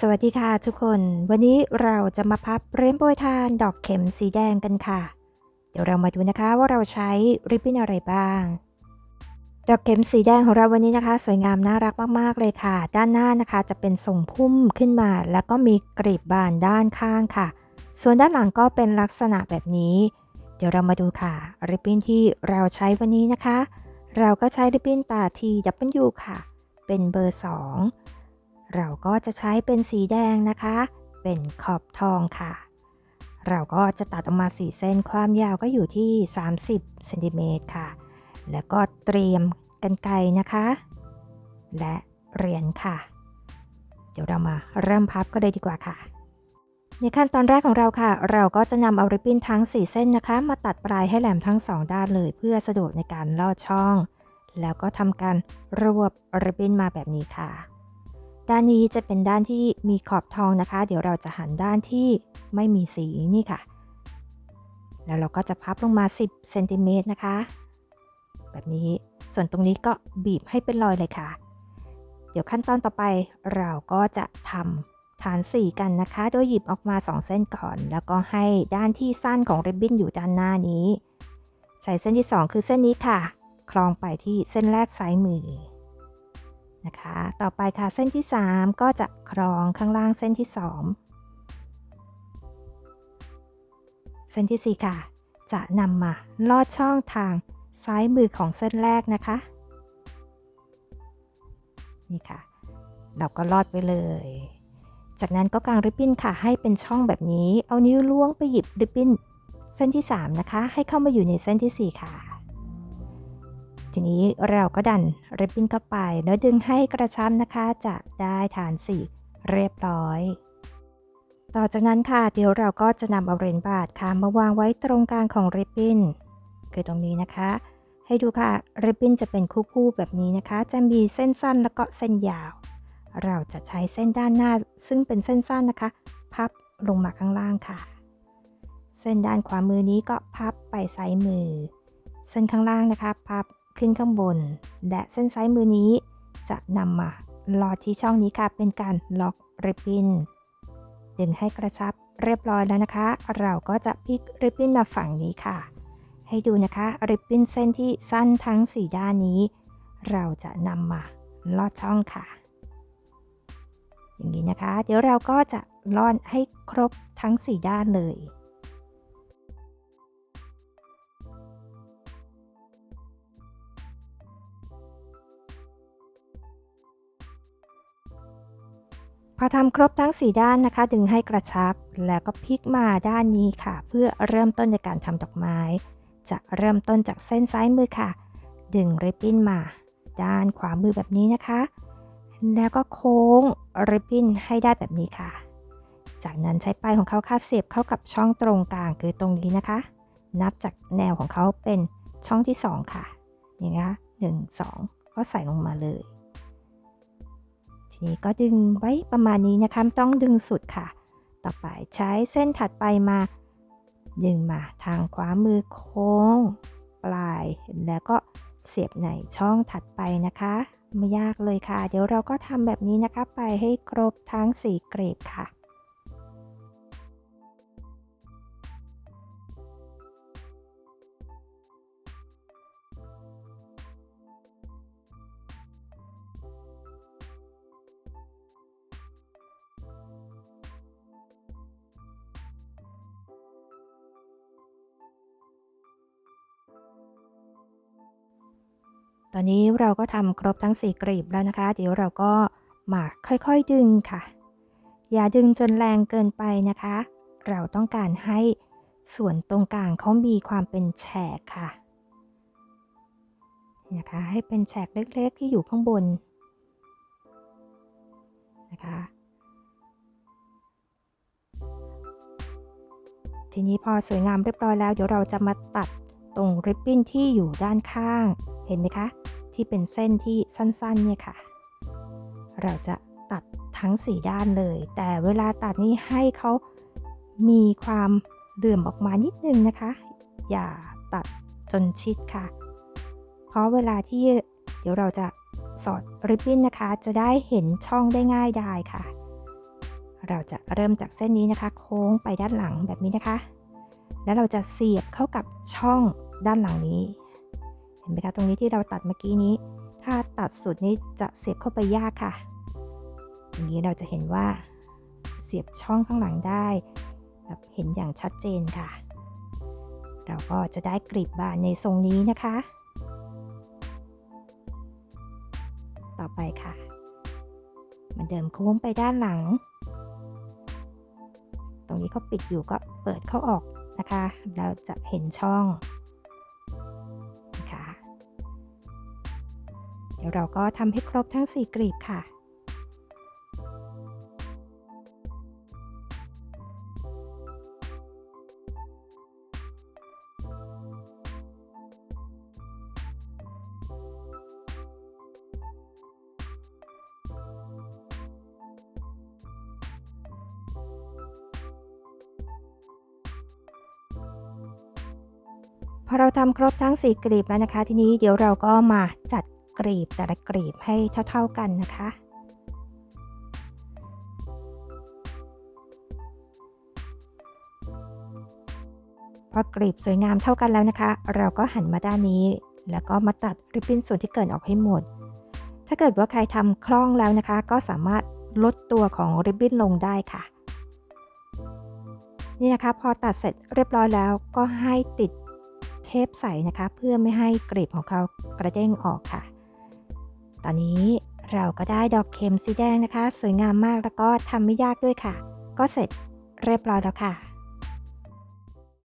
สวัสดีค่ะทุกคน วันนี้เราจะมาพับเรนโบว์ทานดอกเข็มสีแดงกันค่ะ เดี๋ยวเรามาดูนะคะว่าเราใช้ริบบิ้นอะไรบ้าง ดอกเข็มสีแดงของเราวันนี้นะคะ สวยงามน่ารักมากๆเลยค่ะ ด้านหน้านะคะจะเป็นทรงพุ่มขึ้นมา แล้วก็มีกรีบบานด้านข้างค่ะ ส่วนด้านหลังก็เป็นลักษณะแบบนี้ เดี๋ยวเรามาดูค่ะริบบิ้นที่เราใช้วันนี้นะคะ เราก็ใช้ริบบิ้นตาทีดับเบิลยูค่ะ เป็นเบอร์ 2 เราก็จะใช้เป็นสีแดงนะคะ เป็นขอบทองค่ะ เราก็จะตัดออกมา4เส้นความยาวก็อยู่ที่ 30เซนติเมตรค่ะ แล้วก็เตรียมกันไกนะคะ และเหรียญค่ะ เดี๋ยวเรามาเริ่มพับก็เลยดีกว่าค่ะ ในขั้นตอนแรกของเราค่ะ เราก็จะนำเอาริบบิ้นทั้ง 4 เส้นนะคะ มาตัดปลายให้แหลมทั้ง 2 ด้านเลย เพื่อสะดวกในการลอดช่อง แล้วก็ทำการรวบริบบิ้นมาแบบนี้ค่ะ ด้านนี้จะเป็นด้านที่มีขอบทองนะคะ เดี๋ยวเราจะหันด้านที่ไม่มีสีนี่ค่ะ แล้วเราก็จะพับลงมา 10เซนติเมตรนะคะ แบบนี้ส่วนตรงนี้ก็บีบให้เป็นรอยเลยค่ะ เดี๋ยวขั้นตอนต่อไปเราก็จะทำฐานสีกันนะคะ โดยหยิบออกมา 2 เส้นก่อน แล้วก็ให้ด้านที่สั้นของริบบิ้นอยู่ด้านหน้านี้ ใช้เส้นที่ 2 คือเส้นนี้ค่ะ คลองไปที่เส้นแรกซ้ายมือ นะคะ ต่อไปค่ะเส้นที่ 3 ก็จะคลองข้างล่างเส้นที่ 2 เส้นที่ 4 ค่ะ จะนำมาลอดช่องทางซ้ายมือของเส้นแรกนะคะ นี่ค่ะ เราก็ลอดไปเลย จากนั้นก็กางริบบิ้นค่ะให้เป็นช่องแบบนี้ เอานิ้วล้วงไปหยิบริบบิ้นเส้นที่ 3 นะคะ ให้เข้ามาอยู่ในเส้นที่ 4 ค่ะ ทีนี้เราก็ดันริบบิ้นเข้าไปแล้วดึงให้กระชับนะคะ จะได้ฐานสีเรียบร้อย ต่อจากนั้นค่ะเดี๋ยวเราก็จะนำเอาเหรียญบาทค่ะมาวางไว้ตรงกลางของริบบิ้นคือตรงนี้นะคะ ให้ดูค่ะริบบิ้นจะเป็นคู่ๆแบบนี้นะคะ จะมีเส้นสั้นแล้วก็เส้นยาว เราจะใช้เส้นด้านหน้า ซึ่งเป็นเส้นสั้นนะคะ พับลงมาข้างล่างค่ะ เส้นด้านขวามือนี้ก็พับไปซ้ายมือ เส้นข้างล่างนะคะ พับ ขึ้นข้างบน และเส้นซ้ายมือนี้ จะนำมาลอดที่ช่องนี้ค่ะ เป็นการล็อกริบบิ้นดึงให้กระชับเรียบร้อยแล้วนะคะ เราก็จะพลิกริบบิ้นมาฝั่งนี้ค่ะ ให้ดูนะคะริบบิ้นเส้นที่สั้นทั้ง 4 ด้านนี้ เราจะนำมาลอดช่องค่ะ อย่างนี้นะคะ เดี๋ยวเราก็จะลอดให้ครบทั้ง 4 ด้านเลย พอทำครบทั้ง 4 ด้านนะคะ ดึงให้กระชับแล้วก็พลิกมาด้านนี้ค่ะ เพื่อเริ่มต้นในการทำดอกไม้ จะเริ่มต้นจากเส้นซ้ายมือค่ะ ดึงริบบิ้นมา ด้านขวามือแบบนี้นะคะ แล้วก็โค้งริบบิ้นให้ได้แบบนี้ค่ะ จากนั้นใช้ปลายของเขาค่ะเสียบเข้ากับช่องตรงกลางคือตรงนี้นะคะ นับจากแนวของเขาเป็นช่องที่ 2 ค่ะนี่นะคะหนึ่งสองก็ใส่ลงมาเลย นี้ก็ดึงไว้ประมาณนี้นะคะต้องดึงสุดค่ะ ต่อไปใช้เส้นถัดไปมา ดึงมาทางขวามือโค้ง ปลายแล้วก็เสียบในช่องถัดไปนะคะ ไม่ยากเลยค่ะ เดี๋ยวเราก็ทำแบบนี้นะคะ ไปให้ครบทั้ง4เกรดค่ะ ตอนนี้เราก็ทำครบทั้ง 4กลีบแล้วนะคะ เดี๋ยวเราก็มาค่อยๆดึงค่ะ อย่าดึงจนแรงเกินไปนะคะ เราต้องการให้ส่วนตรงกลางเขามีความเป็นแฉกค่ะนะคะ ให้เป็นแฉกเล็กๆที่อยู่ข้างบนนะคะทีนี้พอสวยงามเรียบร้อยแล้วเดี๋ยวเราจะมาตัดตรงริบบิ้นที่อยู่ด้านข้าง เห็นไหมคะ ที่เป็นเส้นที่สั้นๆเนี่ยค่ะ เราจะตัดทั้ง 4 ด้านเลย แต่เวลาตัดนี้ให้เขามีความเหลื่อมออกมานิดนึงนะคะ อย่าตัดจนชิดค่ะ เพราะเวลาที่เดี๋ยวเราจะสอดริบบิ้นนะคะ จะได้เห็นช่องได้ง่ายได้ค่ะ เราจะเริ่มจากเส้นนี้นะคะ โค้งไปด้านหลังแบบนี้นะคะ แล้วเราจะเสียบเข้ากับช่องด้านหลังนี้ เห็นไหมคะตรงนี้ที่เราตัดเมื่อกี้นี้ ถ้าตัดสุดนี้จะเสียบเข้าไปยากค่ะอย่างนี้เราจะเห็นว่าเสียบช่องข้างหลังได้แบบเห็นอย่างชัดเจนค่ะ เราก็จะได้กลีบบานในทรงนี้นะคะ ต่อไปค่ะมือนเดิมโค้งไปด้านหลัง ตรงนี้เขาปิดอยู่ก็เปิดเข้าออกนะคะ เราจะเห็นช่อง ดี๋ยวเราก็ทำให้ครบทั้ง 4กลีบค่ะพอเราทำครบทั้ง 4กลีบแล้วนะคะ ทีนี้เดี๋ยวเราก็มาจัด กลีบแต่ละกลีบให้เท่า ๆกันนะคะ พอกลีบสวยงามเท่ากันแล้วนะคะ เราก็หันมาด้านนี้ แล้วก็มาตัดริบบิ้นส่วนที่เกินออกให้หมด ถ้าเกิดว่าใครทำคล่องแล้วนะคะ ก็สามารถลดตัวของริบบิ้นลงได้ค่ะนี่นะคะ พอตัดเสร็จเรียบร้อยแล้วก็ให้ติดเทปใสนะคะ เพื่อไม่ให้กลีบของเขากระเด้งออกค่ะ ตอนนี้เราก็ได้ดอกเข็มสีแดงนะคะ สวยงามมากแล้วก็ทำไม่ยากด้วยค่ะ ก็เสร็จเรียบร้อยแล้วค่ะ